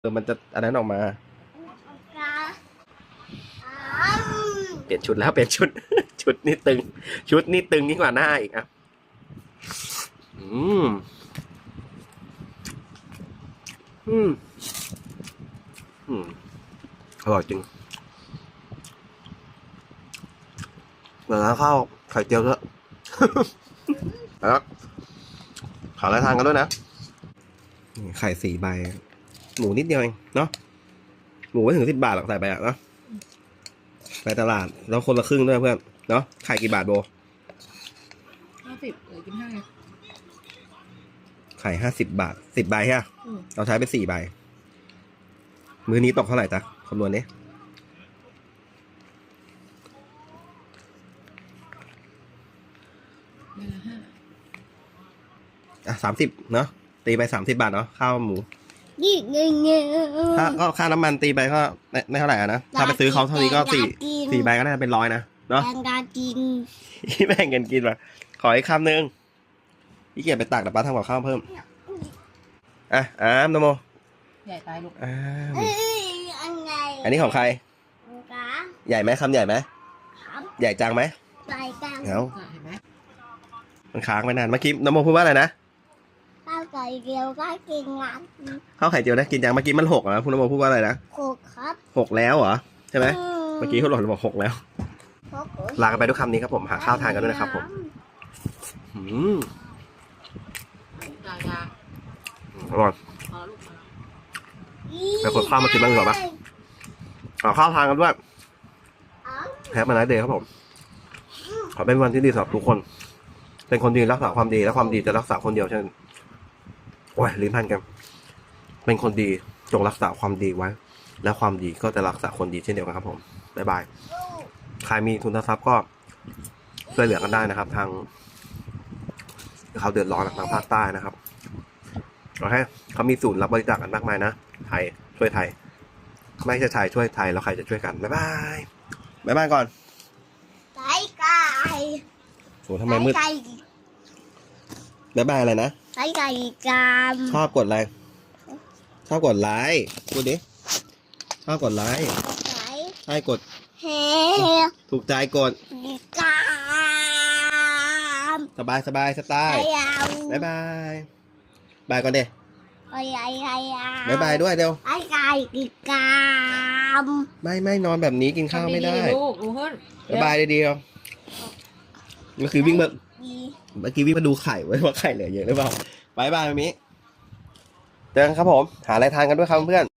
เออมันจะอันนั้นออกมา เปลี่ยนชุดแล้วเปลี่ยนชุด ชุดนี่ตึง ชุดนี่ตึงยิ่งกว่าหน้าอีกอะอืมอืมอืมอร่อยจริงเหมือนข้าวไข่เจียวเยอะแล้วขออะไรทานกันด้วยนะนี่ไข่สี่ใบ หมูนิดเดียวเองเนาะหมูไม่ถึงสิบบาทหรอกใส่ไปอะเนาะไปตลาดแล้วคนละครึ่งด้วยเพื่อนเนาะไข่กี่บาทโบห้าสิบเหลือกินห้าไงไข่ห้าสิบบาทสิบใบใช่ปะอืมเราใช้ไปสี่ใบมื้อนี้ตกเท่าไหร่จ๊ะคำนวณนี้ใบละห้าอะสามสิบเนาะตีไปสามสิบาทเนาะข้าวหมู ยี่เงี้ยเงี้ยถ้าก็ค่าน้ำมันตีไปก็ไม่ไม่เท่าไหร่อะนะ ถ้าไปซื้อเขาเท่านี้ก็สี่อยากกินสี่ใบก็น่าจะเป็นร้อยนะ เนาะแตงกากินแบ่งกันกินว่ะขออีกคำหนึ่งพี่เกียรไปตักแต่ป้าทำกับข้าวเพิ่ม อะอ้ามนโม ใหญ่ตายลูกอ้ามเอ้ยอันไงอันนี้ของใครกาใหญ่ไหมคำใหญ่ไหมครับใหญ่จังไหมใส่กังเอาอะเห็นไหมมันค้างไปนานเมื่อกี้นโมพูดว่าอะไรนะ ข้าวไก่เดียวก็กินงานข้าวไข่เจียวนะกินยังเมื่อกี้มันหกนะคุณนโมพูดว่าอะไรนะโคกครับหกแล้วเหรอใช่ไหมอืเมื่อกี้เขาหล่นบอกหกแล้วโคกลากันไปด้วยคำนี้ครับผมหาข้าวทานกันด้วยนะครับผมอืมยายาอร่อยพอลูกมาไปกดข้าวมากินบ้างดีกว่าปะเอาข้าวทานกันด้วยอ๋อแฮปมาไนเดย์ครับผมขอเป็นวันที่ดีสำหรับทุกคน เป็นคนดีรักษาความดีและความดีจะรักษาคนเดียวเช่น โอ้ยลิ้นพันกัน เป็นคนดีจงรักษาความดีไว้ และความดีก็จะรักษาคนดีเช่นเดียวกันครับ ผมบ๊ายบายใครมีทุนทรัพย์ก็ช่วยเหลือกันได้นะครับ ทางเขาเดือดร้อนทางภาคใต้นะครับโอเคเขามีศูนย์รับบริจาคกันมากมายนะไทยช่วยไทย ไม่ใช่ไทยช่วยไทยแล้วใครจะช่วยกันบ๊ายบายบ๊ายบายก่อนไก่ไก่โหทำไมมืดไก่บ๊ายบายอะไรนะ ไก่ไก่กามชอบกดอะไรชอบกดไลค์พูดดิชอบกดไลค์ไก่ใช่กดเฮ้ถูกใจกดกามสบายสบายสไตไก่ล์ยาวบ๊ายบายบายก่อนเด้ไก่ไก่ไก่ยาวบ๊ายบายด้วยเดี๋ยวไก่ไก่กามไม่ไม่นอนแบบนี้กินข้าวไม่ได้ทำๆลูกลูกเฮ้ยบ๊ายบายเดียวเมื่อกี้วิ่งมา ดีเมื่อกี้วิ่งมาดูไข่ไว้ว่าไข่เหลือเยอะหรือเปล่าบายบายมิเจอกันครับผม หาอะไรทานกันด้วยครับเพื่อน